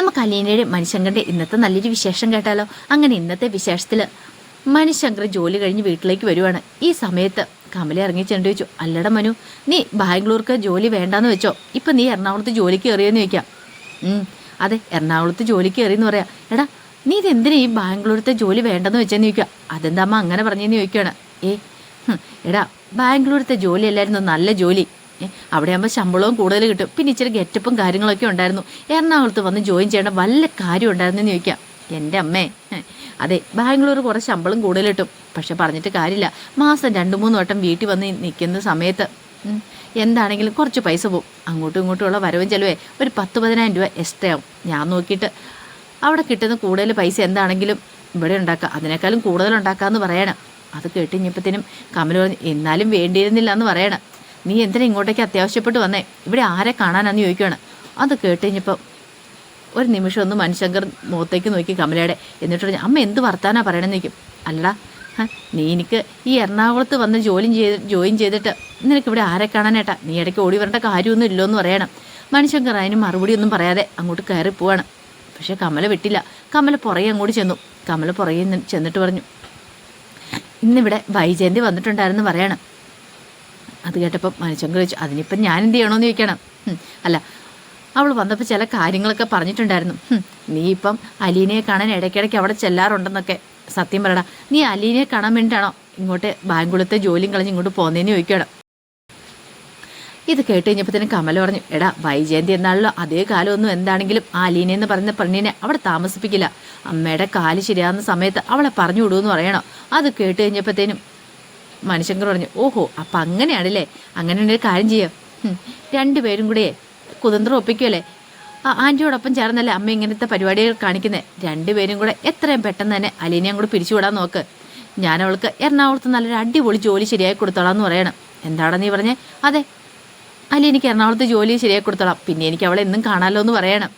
നമുക്ക് അലീനയുടെ മനുഷ്യങ്കറിന്റെ ഇന്നത്തെ നല്ലൊരു വിശേഷം കേട്ടാലോ? അങ്ങനെ ഇന്നത്തെ വിശേഷത്തിൽ മനുശങ്കർ ജോലി കഴിഞ്ഞ് വീട്ടിലേക്ക് വരുവാണ്. ഈ സമയത്ത് കമല ഇറങ്ങി ചേണ്ടി വെച്ചു അല്ലട മനു നീ ബാംഗ്ലൂർക്ക് ജോലി വേണ്ടാന്ന് വെച്ചോ? ഇപ്പം നീ എറണാകുളത്ത് ജോലിക്ക് കയറിയെന്ന് ചോദിക്കാം. അതെ എറണാകുളത്ത് ജോലിക്ക് കയറിയെന്ന് പറയാം. എടാ നീ ഇതെന്തിനാ ഈ ബാംഗ്ലൂരത്തെ ജോലി വേണ്ടെന്ന് വെച്ചെന്ന് ചോദിക്കുക? അതെന്താ അമ്മ അങ്ങനെ പറഞ്ഞെന്ന് ചോദിക്കുകയാണ് ഏ എടാ ബാംഗ്ലൂരത്തെ ജോലി അല്ലായിരുന്നു നല്ല ജോലി. അവിടെ ആകുമ്പോൾ ശമ്പളവും കൂടുതൽ കിട്ടും. പിന്നെ ഇച്ചിരി ഗെറ്റപ്പും കാര്യങ്ങളൊക്കെ ഉണ്ടായിരുന്നു. എറണാകുളത്ത് വന്ന് ജോയിൻ ചെയ്യേണ്ട വല്ല കാര്യം ഉണ്ടായിരുന്നെന്ന് ചോദിക്കാം. എന്റെ അമ്മേ അതെ ബാംഗ്ലൂർ കുറേ ശമ്പളം കൂടുതൽ കിട്ടും. പക്ഷെ പറഞ്ഞിട്ട് കാര്യമില്ല. മാസം രണ്ട് മൂന്ന് വട്ടം വീട്ടിൽ വന്ന് നിൽക്കുന്ന സമയത്ത് എന്താണെങ്കിലും കുറച്ച് പൈസ പോവും. അങ്ങോട്ടും ഇങ്ങോട്ടുമുള്ള വരവും ചിലവേ ഒരു പത്ത് പതിനായിരം രൂപ എക്സ്ട്രാ ആവും. ഞാൻ നോക്കിയിട്ട് അവിടെ കിട്ടുന്ന കൂടുതൽ പൈസ എന്താണെങ്കിലും ഇവിടെ ഉണ്ടാക്കുക അതിനേക്കാളും കൂടുതൽ ഉണ്ടാക്കാമെന്ന് പറയണം. അത് കേട്ടിഞ്ഞപ്പോഴത്തേനും കമൽ പറഞ്ഞു എന്നാലും വേണ്ടിയിരുന്നില്ല എന്ന് പറയണം. നീ എന്തിനാ ഇങ്ങോട്ടേക്ക് അത്യാവശ്യപ്പെട്ട് വന്നേ? ഇവിടെ ആരെ കാണാനാന്ന് ചോദിക്കുകയാണ് അത് കേട്ടുകഴിഞ്ഞപ്പോൾ ഒരു നിമിഷം ഒന്ന് മനുശങ്കർ മുഖത്തേക്ക് നോക്കി കമലയുടെ. എന്നിട്ട് പറഞ്ഞു അമ്മ എന്ത് വർത്താനാ പറയണമെന്ന് ചോദിക്കും. അല്ലടാ നീ എനിക്ക് ഈ എറണാകുളത്ത് വന്ന് ജോലി ചെയ്ത് ജോയിൻ ചെയ്തിട്ട് നിനക്ക് ഇവിടെ ആരെ കാണാനേട്ടാ നീ ഇടയ്ക്ക് ഓടി വരേണ്ട കാര്യമൊന്നും ഇല്ലോ എന്ന് പറയണം. മനുശങ്കർ അതിന് മറുപടി ഒന്നും പറയാതെ അങ്ങോട്ട് കയറി പോവാണ്. പക്ഷേ കമല വിട്ടില്ല. കമല പുറകെ അങ്ങോട്ട് ചെന്നു. കമല പുറകെ ചെന്നിട്ട് പറഞ്ഞു ഇന്നിവിടെ വൈജയന്തി വന്നിട്ടുണ്ടായിരുന്നു പറയണം. അത് കേട്ടപ്പം മനുശങ്കർ ചോദിച്ചു അതിനിപ്പം ഞാൻ എന്ത് ചെയ്യണമെന്ന് ചോദിക്കണം. അല്ല അവൾ വന്നപ്പോൾ ചില കാര്യങ്ങളൊക്കെ പറഞ്ഞിട്ടുണ്ടായിരുന്നു. നീ ഇപ്പം അലീനയെ കാണാൻ ഇടയ്ക്കിടയ്ക്ക് അവിടെ ചെല്ലാറുണ്ടെന്നൊക്കെ സത്യം പറയടാ. നീ അലീനയെ കാണാൻ വേണ്ടിയിട്ടാണോ ഇങ്ങോട്ട് ബാങ്കുളത്തെ ജോലിയും കളഞ്ഞ് ഇങ്ങോട്ട് പോകുന്നതെന്ന് ചോദിക്കണം ഇത് കേട്ട് കഴിഞ്ഞപ്പോഴത്തേനും കമല പറഞ്ഞു എടാ വൈജയന്തി എന്നാണല്ലോ അതേ കാലമൊന്നും എന്താണെങ്കിലും ആ അലീന എന്ന് പറയുന്ന പെണ്ണിനെ അവിടെ താമസിപ്പിക്കില്ല. അമ്മയുടെ കാൽ ശരിയാകുന്ന സമയത്ത് അവളെ പറഞ്ഞു വിടുമെന്ന് പറയണം. അത് കേട്ട് കഴിഞ്ഞപ്പോഴത്തേനും മനുശങ്കർ പറഞ്ഞു ഓഹോ അപ്പം അങ്ങനെയാണല്ലേ? അങ്ങനെ ഒരു കാര്യം ചെയ്യാം. രണ്ടുപേരും കൂടെ കുതന്ത്രം ഒപ്പിക്കുമല്ലേ ആന്റിയോടൊപ്പം ചേർന്നല്ലേ അമ്മ ഇങ്ങനത്തെ പരിപാടികൾ കാണിക്കുന്നത് രണ്ടുപേരും കൂടെ എത്രയും പെട്ടെന്ന് തന്നെ അലീനയും കൂടെ പിരിച്ചുവിടാൻ നോക്ക്. ഞാൻ അവൾക്ക് എറണാകുളത്ത് നല്ലൊരു അടിപൊളി ജോലി ശരിയായി കൊടുത്തോളാം എന്ന് പറയണം. എന്താണെന്ന് നീ പറഞ്ഞേ? അതെ അല്ല എനിക്ക് എറണാകുളത്ത് ജോലി ശരിയായി കൊടുത്തോളാം. പിന്നെ എനിക്ക് അവളെ എന്നും കാണാമല്ലോ എന്ന് പറയണം.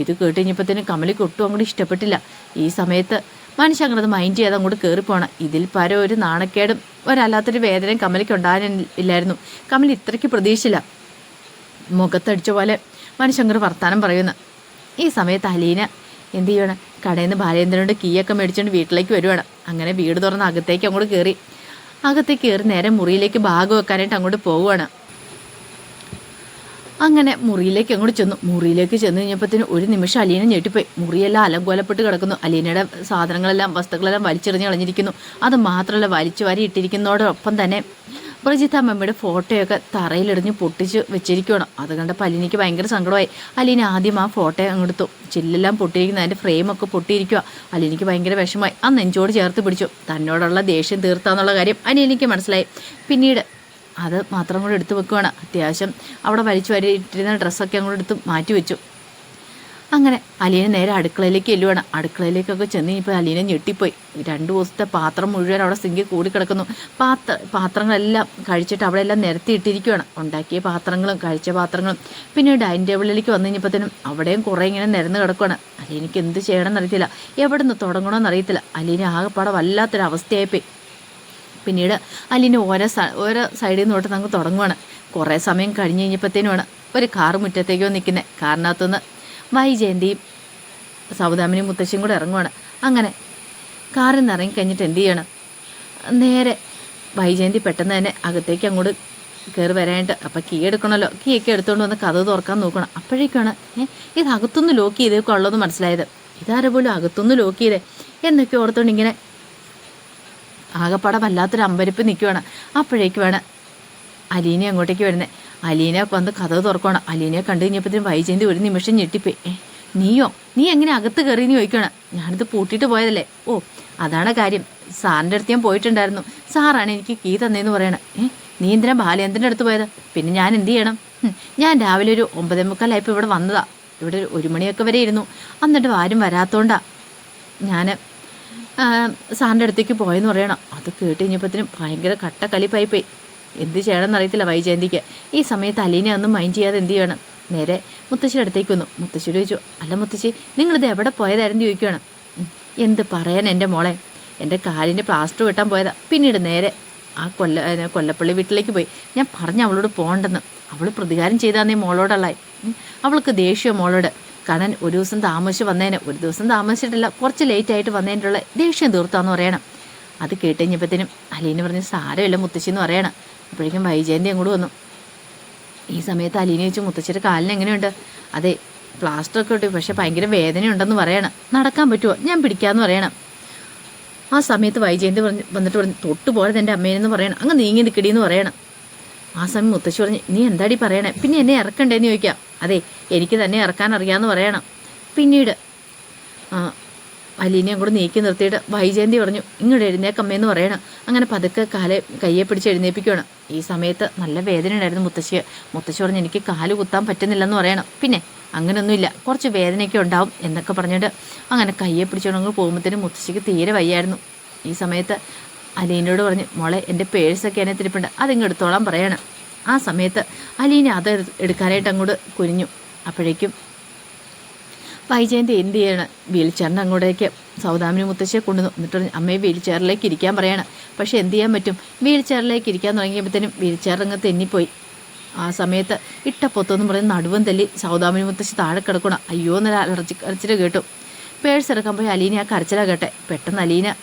ഇത് കേട്ട് കഴിഞ്ഞപ്പോഴത്തേനും കമലിക്ക് ഒട്ടും അങ്ങോട്ട് ഇഷ്ടപ്പെട്ടില്ല. ഈ സമയത്ത് മനുഷ്യ അങ്ങോട്ട് മൈൻഡ് ചെയ്ത് അങ്ങോട്ട് കയറിപ്പോണം ഇതിൽ പരം ഒരു നാണക്കേടും ഒരല്ലാത്തൊരു വേദനയും കമലിക്ക് ഉണ്ടാകാനില്ലായിരുന്നു. കമൽ ഇത്രയ്ക്ക് പ്രതീക്ഷയില്ല മുഖത്തടിച്ച പോലെ മനുഷ്യങ്കർ വർത്താനം പറയുന്നു. ഈ സമയത്ത് അലീന എന്ത് ചെയ്യണം? കടയിൽ നിന്ന് ബാലേന്ദ്രനോട് കീയൊക്കെ മേടിച്ചുകൊണ്ട് വീട്ടിലേക്ക് വരുവാണ്. അങ്ങനെ വീട് തുറന്ന് അകത്തേക്ക് അങ്ങോട്ട് കയറി അകത്തേക്ക് കയറി നേരെ മുറിയിലേക്ക് ബാഗ് വെക്കാനായിട്ട് അങ്ങോട്ട് പോവുകയാണ് അങ്ങനെ മുറിയിലേക്ക് അങ്ങോട്ട് ചെന്നു. മുറിയിലേക്ക് ചെന്ന് കഴിഞ്ഞപ്പോഴത്തേന് ഒരു നിമിഷം അലീന ഞെട്ടിപ്പോയി. മുറിയെല്ലാം അലങ്കോലപ്പെട്ട് കിടക്കുന്നു. അലീനയുടെ സാധനങ്ങളെല്ലാം വസ്തുക്കളെല്ലാം വലിച്ചെറിഞ്ഞ് കളഞ്ഞിരിക്കുന്നു. അത് മാത്രമല്ല വലിച്ചു വാരി ഇട്ടിരിക്കുന്നതോടൊപ്പം തന്നെ ബ്രജിത്ത അമ്മമ്മയുടെ ഫോട്ടോയൊക്കെ തറയിലെറിഞ്ഞ് പൊട്ടിച്ച് വെച്ചിരിക്കുകയാണ് അത് കണ്ടപ്പോൾ അലീനയ്ക്ക് ഭയങ്കര സങ്കടമായി. അലീന ആദ്യം ആ ഫോട്ടോ അങ്ങെടുത്തു. ചില്ലെല്ലാം പൊട്ടിയിരിക്കുന്ന അതിന്റെ ഫ്രെയിമൊക്കെ പൊട്ടിയിരിക്കുക അലീനയ്ക്ക് ഭയങ്കര വിഷമമായി. ആ നെഞ്ചോട് ചേർത്ത് പിടിച്ചു. തന്നോടുള്ള ദേഷ്യം തീർത്താന്നുള്ള കാര്യം അലീനയ്ക്ക് മനസ്സിലായി. പിന്നീട് അത് മാത്രം കൂടെ എടുത്തു വെക്കുവാണ്. അത്യാവശ്യം അവിടെ വലിച്ചു വരിയിട്ടിരുന്ന ഡ്രസ്സൊക്കെ അങ്ങോട്ട് എടുത്ത് മാറ്റി വെച്ചു. അങ്ങനെ അലീന നേരെ അടുക്കളയിലേക്ക് ചെല്ലുവാണ്. അടുക്കളയിലേക്കൊക്കെ ചെന്ന് ഇപ്പോൾ അലീന ഞെട്ടിപ്പോയി. രണ്ട് ദിവസത്തെ പാത്രം മുഴുവൻ അവിടെ സിങ്കിൽ കൂടിക്കിടക്കുന്നു പാത്ര പാത്രങ്ങളെല്ലാം കഴിച്ചിട്ട് അവിടെ എല്ലാം നിരത്തിയിട്ടിരിക്കുകയാണ് ഉണ്ടാക്കിയ പാത്രങ്ങളും കഴിച്ച പാത്രങ്ങളും. പിന്നെ ഡൈനിങ് ടേബിളിലേക്ക് വന്നു കഴിഞ്ഞപ്പോഴത്തേനും അവിടെയും കുറേ ഇങ്ങനെ നിരന്ന് കിടക്കുകയാണ് അലീനയ്ക്ക് എന്ത് ചെയ്യണമെന്നറിയത്തില്ല എവിടെ നിന്ന് തുടങ്ങണമെന്നറിയത്തില്ല അലീന ആകെപ്പാടെ വല്ലാത്തൊരു അവസ്ഥയായിപ്പോയി പിന്നീട് അല്ലിന് ഓരോ ഓരോ സൈഡിൽ നിന്ന് തൊട്ട് നമുക്ക് തുടങ്ങുവാണ്. കുറേ സമയം കഴിഞ്ഞ് കഴിഞ്ഞപ്പോഴത്തേനുമാണ് ഒരു കാർ മുറ്റത്തേക്കോ നിൽക്കുന്നത് കാറിനകത്തുനിന്ന് വൈജയന്തിയും സൗദാമിനിയും മുത്തശ്ശിയും കൂടെ ഇറങ്ങുവാണ്. അങ്ങനെ കാറിൽ നിന്ന് ഇറങ്ങി കഴിഞ്ഞിട്ട് എന്ത് ചെയ്യണം? നേരെ വൈജയന്തി പെട്ടെന്ന് തന്നെ അകത്തേക്ക് അങ്ങോട്ട് കയറി വരാനായിട്ട് അപ്പം കീ എടുക്കണമല്ലോ. കീ ഒക്കെ എടുത്തുകൊണ്ട് വന്ന് കഥ തുറക്കാൻ നോക്കണം. അപ്പോഴേക്കാണ് ഇത് അകത്തുനിന്ന് ലോക്ക് ചെയ്തേക്കുള്ളതെന്ന് മനസ്സിലായത്. ഇതാരെ പോലും അകത്തുനിന്ന് ലോക്ക് ചെയ്തേ? എന്നൊക്കെ ഓർത്തുകൊണ്ട് ഇങ്ങനെ ആകപ്പാടെ വല്ലാത്തൊരു അമ്പരിപ്പ് നിൽക്കുവാണ് അപ്പോഴേക്കുമാണ് അലീനെ അങ്ങോട്ടേക്ക് വരുന്നത് അലീനെ വന്ന് കഥ തുറക്കുവാണ്. അലീനെ കണ്ടു കഴിഞ്ഞപ്പോഴത്തേനും വൈജയന്തി ഒരു നിമിഷം ഞെട്ടിപ്പോയി. ഏ നീയോ? നീ എങ്ങനെ അകത്ത് കയറി നീ ചോദിക്കണം ഞാനിത് പൂട്ടിയിട്ട് പോയതല്ലേ. ഓ അതാണ് കാര്യം. സാറിന്റെ അടുത്ത് ഞാൻ പോയിട്ടുണ്ടായിരുന്നു. സാറാണ് എനിക്ക് കീ തന്നേന്ന് പറയണം. ഏ നീ എന്തിനാ ബാലേന്ദ്രന്റെ അടുത്ത് പോയത്? പിന്നെ ഞാൻ എന്ത് ചെയ്യണം? ഞാൻ രാവിലെ ഒരു ഒമ്പതേ മുക്കാലായപ്പോൾ ഇവിടെ വന്നതാ. ഇവിടെ ഒരു മണിയൊക്കെ വരെ ഇരുന്നു. എന്നിട്ട് ആരും വരാത്തോണ്ടാ. ഞാൻ സാറിന്റെ അടുത്തേക്ക് പോയെന്ന് പറയണം. അത് കേട്ട് കഴിഞ്ഞപ്പോഴത്തേനും ഭയങ്കര കട്ട കലിപ്പായിപ്പോയി എന്ത് ചെയ്യണമെന്ന് അറിയത്തില്ല വൈജയന്തിക്ക്. ഈ സമയത്ത് അലീനെ ഒന്നും മൈൻഡ് ചെയ്യാതെ എന്ത് ചെയ്യണം? നേരെ മുത്തശ്ശിയുടെ അടുത്തേക്ക് വന്നു. മുത്തശ്ശി ചോദിച്ചു അല്ല മുത്തശ്ശി നിങ്ങളിത് എവിടെ പോയതായിരുന്നു? ചോദിക്കുകയാണ് എന്ത് പറയാൻ എന്റെ മോളെ? എന്റെ കാലിന്റെ പ്ലാസ്റ്റർ വെട്ടാൻ പോയതാ. പിന്നീട് നേരെ ആ കൊല്ല കൊല്ലപ്പള്ളി വീട്ടിലേക്ക് പോയി. ഞാൻ പറഞ്ഞു അവളോട് പോകണ്ടെന്ന് അവൾ പ്രതികാരം ചെയ്താന്നേ മോളോടല്ലായി അവൾക്ക് ദേഷ്യം മോളോട്? കണ്ണൻ ഒരു ദിവസം താമസിച്ച് വന്നേനെ. ഒരു ദിവസം താമസിച്ചിട്ടില്ല. കുറച്ച് ലേറ്റ് ആയിട്ട് വന്നതിന്റെ ദേഷ്യം തീർത്താന്ന് പറയണം. അത് കേട്ട് കഴിഞ്ഞപ്പോഴത്തേനും അലീന പറഞ്ഞ് സാരമില്ല മുത്തശ്ശി എന്ന് പറയണം. അപ്പോഴേക്കും വൈജയന്തി അങ്ങോട്ട് വന്നു. ഈ സമയത്ത് അലീന വെച്ച് മുത്തശ്ശിയുടെ കാലിന് എങ്ങനെയുണ്ട്? അതെ പ്ലാസ്റ്റർ ഒക്കെ ഇട്ടു പക്ഷെ ഭയങ്കര വേദനയുണ്ടെന്ന് പറയണം. നടക്കാൻ പറ്റുമോ ഞാൻ പിടിക്കാമെന്ന് പറയണം. ആ സമയത്ത് വൈജയന്തി പറഞ്ഞ് വന്നിട്ട് പറഞ്ഞു തൊട്ട് പോയത് എന്റെ അമ്മേനെന്ന് പറയണം. അങ്ങ് നീങ്ങി നിൽക്കടിയെന്ന് പറയണം. ആ സമയം മുത്തശ്ശി പറഞ്ഞ് നീ എന്താടി പറയണേ? പിന്നെ എന്നെ ഇറക്കണ്ടേന്ന് ചോദിക്കാം. അതെ എനിക്ക് തന്നെ ഇറക്കാൻ അറിയാമെന്ന് പറയണം. പിന്നീട് അലീനയും കൂടെ നീക്കി നിർത്തിയിട്ട് വൈജയന്തി പറഞ്ഞു ഇങ്ങോട്ട് എഴുന്നേക്കമ്മയെന്ന് പറയണം. അങ്ങനെ പതുക്കെ കാലെ കയ്യെ പിടിച്ച് എഴുന്നേപ്പിക്കുകയാണ് ഈ സമയത്ത് നല്ല വേദന ഉണ്ടായിരുന്നു മുത്തശ്ശിയെ മുത്തശ്ശി പറഞ്ഞ് എനിക്ക് കാൽ കുത്താൻ പറ്റുന്നില്ലെന്ന് പറയണം. പിന്നെ അങ്ങനെയൊന്നുമില്ല കുറച്ച് വേദനയൊക്കെ ഉണ്ടാവും എന്നൊക്കെ പറഞ്ഞിട്ട് അങ്ങനെ കയ്യെ പിടിച്ചുകൊണ്ട് പോകുമ്പോഴത്തേനും മുത്തശ്ശിക്ക് തീരെ വയ്യായിരുന്നു. ഈ സമയത്ത് അലീനോട് പറഞ്ഞ് മോളെ എന്റെ പേഴ്സൊക്കെ എന്നെ തിരിപ്പുണ്ട് അതിങ്ങ് എടുത്തോളാൻ പറയണം. ആ സമയത്ത് അലീന അത് എടു- എടുക്കാനായിട്ട് അങ്ങോട്ട് കുനിഞ്ഞു. അപ്പോഴേക്കും വൈജയന്തി എന്ത് ചെയ്യണം? വീൽ അങ്ങോട്ടേക്ക് സൗദാമിനി മുത്തശ്ശിയെ കൊണ്ടു എന്നിട്ട് അമ്മയെ വീൽ ചെയറിലേക്ക് ഇരിക്കാൻ പറയണം. പക്ഷേ എന്ത് ചെയ്യാൻ പറ്റും? വീൽ ചെയറിലേക്ക് ഇരിക്കാൻ തുടങ്ങിയപ്പോഴത്തേനും വീൽ ചെയർ അങ്ങ് തെന്നിപ്പോയി. ആ സമയത്ത് ഇട്ട പൊത്തെന്ന് പറഞ്ഞ് നടുവും തല്ലി സൗദാമിനി മുത്തശ്ശി താഴെ കിടക്കണം അയ്യോ എന്നൊരു അലർജി കരച്ചിൽ കേട്ടു. പേഴ്സ് എടുക്കാൻ പോയി അലീന ആ കരച്ചില കേട്ടെ. പെട്ടെന്ന് അലീന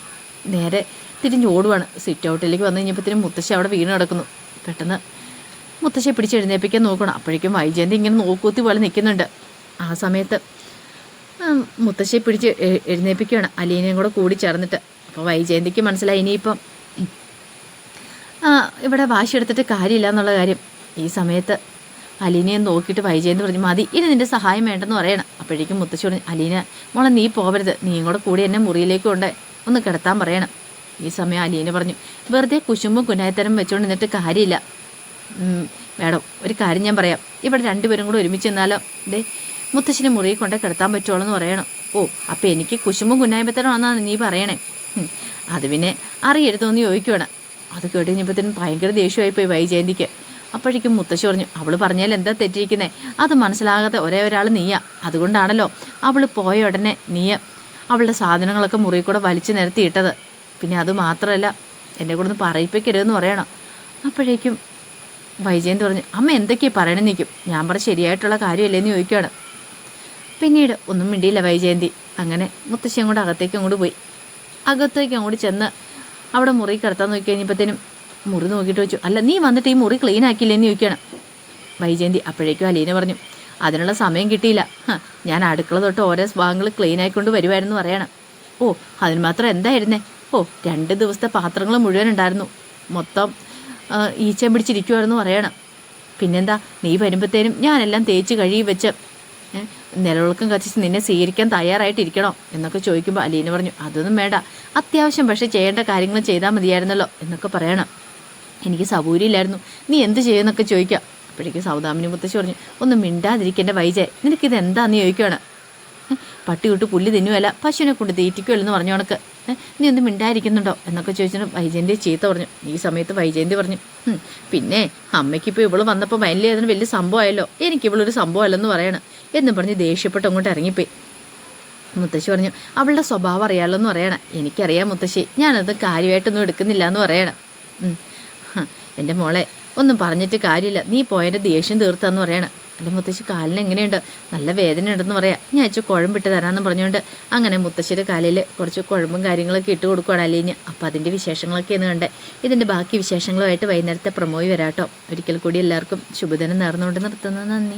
നേരെ തിരിഞ്ഞ് ഓടുവാണ്. സിറ്റ് ഔട്ടിലേക്ക് വന്നു കഴിഞ്ഞപ്പോഴത്തേനും മുത്തശ്ശി അവിടെ വീണ് കിടക്കുന്നു. പെട്ടെന്ന് മുത്തശ്ശിയെ പിടിച്ച് എഴുന്നേപ്പിക്കാൻ നോക്കണം. അപ്പോഴേക്കും വൈജയന്തി ഇങ്ങനെ നോക്കൂത്തി പോലെ നിൽക്കുന്നുണ്ട്. ആ സമയത്ത് മുത്തശ്ശിയെ പിടിച്ച് എഴുന്നേപ്പിക്കുകയാണ് അലീനയും കൂടെ കൂടി ചേർന്നിട്ട്. അപ്പോൾ വൈജയന്തിക്ക് മനസ്സിലായി ഇനിയിപ്പം ഇവിടെ വാശി എടുത്തിട്ട് കാര്യമില്ല എന്നുള്ള കാര്യം. ഈ സമയത്ത് അലീനയെ നോക്കിയിട്ട് വൈജയന്തി പറഞ്ഞു മതി ഇനി നിന്റെ സഹായം വേണ്ടെന്ന് പറയണം. അപ്പോഴേക്കും മുത്തശ്ശി പറഞ്ഞു അലീന മോളെ നീ പോവരുത്. നീയും കൂടെ കൂടി എന്നെ മുറിയിലേക്ക് കൊണ്ട് ഒന്ന് കിടത്താൻ പറയണം. ഈ സമയം അലീന പറഞ്ഞു വെറുതെ കുശുമ്പും കുനായത്തരം വെച്ചുകൊണ്ട് നിന്നിട്ട് കാര്യമില്ല. മേഡം ഒരു കാര്യം ഞാൻ പറയാം. ഇവിടെ രണ്ടുപേരും കൂടെ ഒരുമിച്ച് നിന്നാലോ ദേ മുത്തശ്ശിനെ മുറിയിൽ കൊണ്ട് കിടത്താൻ പറ്റുള്ളൂ എന്ന് പറയണം. ഓ അപ്പം എനിക്ക് കുശുമ്പും കുന്നായ്മത്തരമാണെന്നാണ് നീ പറയണേ. അത് പിന്നെ അറിയരുതെന്ന് ചോദിക്കുവാണ്. അത് കേട്ട് കഴിഞ്ഞപ്പോഴത്തേനും ഭയങ്കര ദേഷ്യമായിപ്പോയി വൈജയന്തിക്ക്. അപ്പോഴേക്കും മുത്തശ്ശി പറഞ്ഞു അവൾ പറഞ്ഞാൽ എന്താ തെറ്റിയിരിക്കുന്നേ? അത് മനസ്സിലാകാത്ത ഒരേ ഒരാൾ നീയാ. അതുകൊണ്ടാണല്ലോ അവൾ പോയ ഉടനെ നീയ അവളുടെ സാധനങ്ങളൊക്കെ മുറിയിൽ കൂടെ വലിച്ചു നിരത്തിയിട്ടത്. പിന്നെ അത് മാത്രമല്ല എന്നെ കൂടെ ഒന്ന് പറയിപ്പിക്കരുതെന്ന് പറയണം. അപ്പോഴേക്കും വൈജയന്തി പറഞ്ഞു അമ്മ എന്തൊക്കെയാ പറയണം? നിൽക്കും ഞാൻ പറഞ്ഞ ശരിയായിട്ടുള്ള കാര്യമല്ലേന്ന് ചോദിക്കുകയാണ് പിന്നീട് ഒന്നും മിണ്ടിയില്ല വൈജയന്തി. അങ്ങനെ മുത്തശ്ശി അങ്ങോട്ട് അകത്തേക്ക് അങ്ങോട്ട് പോയി. അകത്തേക്ക് അങ്ങോട്ട് ചെന്ന് അവിടെ മുറി കിടത്താൻ നോക്കി കഴിഞ്ഞപ്പോഴത്തേനും മുറി നോക്കിയിട്ട് വെച്ചു. അല്ല നീ വന്നിട്ട് ഈ മുറി ക്ലീൻ എന്ന് ചോദിക്കുകയാണ് വൈജയന്തി അപ്പോഴേക്കും അലീന പറഞ്ഞു അതിനുള്ള സമയം കിട്ടിയില്ല. ഞാൻ അടുക്കള തൊട്ട് ഓരോ ഭാഗങ്ങൾ ക്ലീൻ ആയിക്കൊണ്ട് വരുമായിരുന്നു പറയണം. ഓ അതിന് മാത്രം എന്തായിരുന്നേ ഓ രണ്ട് ദിവസത്തെ പാത്രങ്ങൾ മുഴുവൻ ഉണ്ടായിരുന്നു. മൊത്തം ഈച്ചയും പിടിച്ചിരിക്കുമായിരുന്നു പറയണം. പിന്നെന്താ നീ വരുമ്പോഴത്തേനും ഞാനെല്ലാം തേച്ച് കഴുകി വെച്ച് നിലവിളക്കം കത്തിച്ച് നിന്നെ സ്വീകരിക്കാൻ തയ്യാറായിട്ടിരിക്കണോ എന്നൊക്കെ ചോദിക്കുമ്പോൾ അലീന പറഞ്ഞു അതൊന്നും വേണ്ട. അത്യാവശ്യം പക്ഷേ ചെയ്യേണ്ട കാര്യങ്ങൾ ചെയ്താൽ മതിയായിരുന്നല്ലോ എന്നൊക്കെ പറയണം. എനിക്ക് സൗകര്യമില്ലായിരുന്നു. നീ എന്ത് ചെയ്യുമെന്നൊക്കെ ചോദിക്കാം. അപ്പോഴേക്കും സൗദാമിനി മുത്തശ്ശി പറഞ്ഞു ഒന്ന് മിണ്ടാതിരിക്കേണ്ട വൈജയ. നിനക്കിത് എന്താന്ന് ചോദിക്കുകയാണ് പട്ടി വിട്ട് പുല്ല് തിന്നുമല്ല പശുവിനെ കൊണ്ട് തീറ്റിക്കുമല്ലോ എന്ന് പറഞ്ഞു കണക്ക് നീ ഒന്നും മിണ്ടായിരിക്കുന്നുണ്ടോ? എന്നൊക്കെ ചോദിച്ചിട്ട് വൈജയന്തി ചീത്ത പറഞ്ഞു. ഈ സമയത്ത് വൈജയന്തി പറഞ്ഞു പിന്നെ അമ്മയ്ക്കിപ്പോൾ ഇവൾ വന്നപ്പോൾ വലിയ അതിന് വലിയ സംഭവമായല്ലോ. എനിക്ക് ഇവളൊരു സംഭവമല്ലെന്ന് പറയണം. എന്നും പറഞ്ഞ് ദേഷ്യപ്പെട്ട് അങ്ങോട്ട് ഇറങ്ങിപ്പോയി. മുത്തശ്ശി പറഞ്ഞു അവളുടെ സ്വഭാവം അറിയാമല്ലോ എന്ന് പറയണം. എനിക്കറിയാം മുത്തശ്ശി. ഞാനത് കാര്യമായിട്ടൊന്നും എടുക്കുന്നില്ല എന്ന് പറയണം എന്റെ മോളെ ഒന്നും പറഞ്ഞിട്ട് കാര്യമില്ല. നീ പോയതിന്റെ ദേഷ്യം തീർത്താന്ന് പറയണം. എന്റെ മുത്തശ്ശി കാലിന് എങ്ങനെയുണ്ട്? നല്ല വേദന ഉണ്ടെന്ന് പറയാം. ഞാൻ അയച്ചു കുഴമ്പിട്ട് തരാമെന്ന് പറഞ്ഞുകൊണ്ട് അങ്ങനെ മുത്തശ്ശിയുടെ കാലിൽ കുറച്ച് കുഴമ്പും കാര്യങ്ങളൊക്കെ ഇട്ട് കൊടുക്കുകയാണ് അലീന്. അപ്പം അതിന്റെ വിശേഷങ്ങളൊക്കെയാണ് കണ്ടേ. ഇതിന്റെ ബാക്കി വിശേഷങ്ങളുമായിട്ട് വൈകുന്നേരത്തെ പ്രമോയി വരാട്ടോ. ഒരിക്കൽ കൂടി എല്ലാവർക്കും ശുഭദിനം നേർന്നുകൊണ്ട് നിർത്തുന്നത് നന്ദി.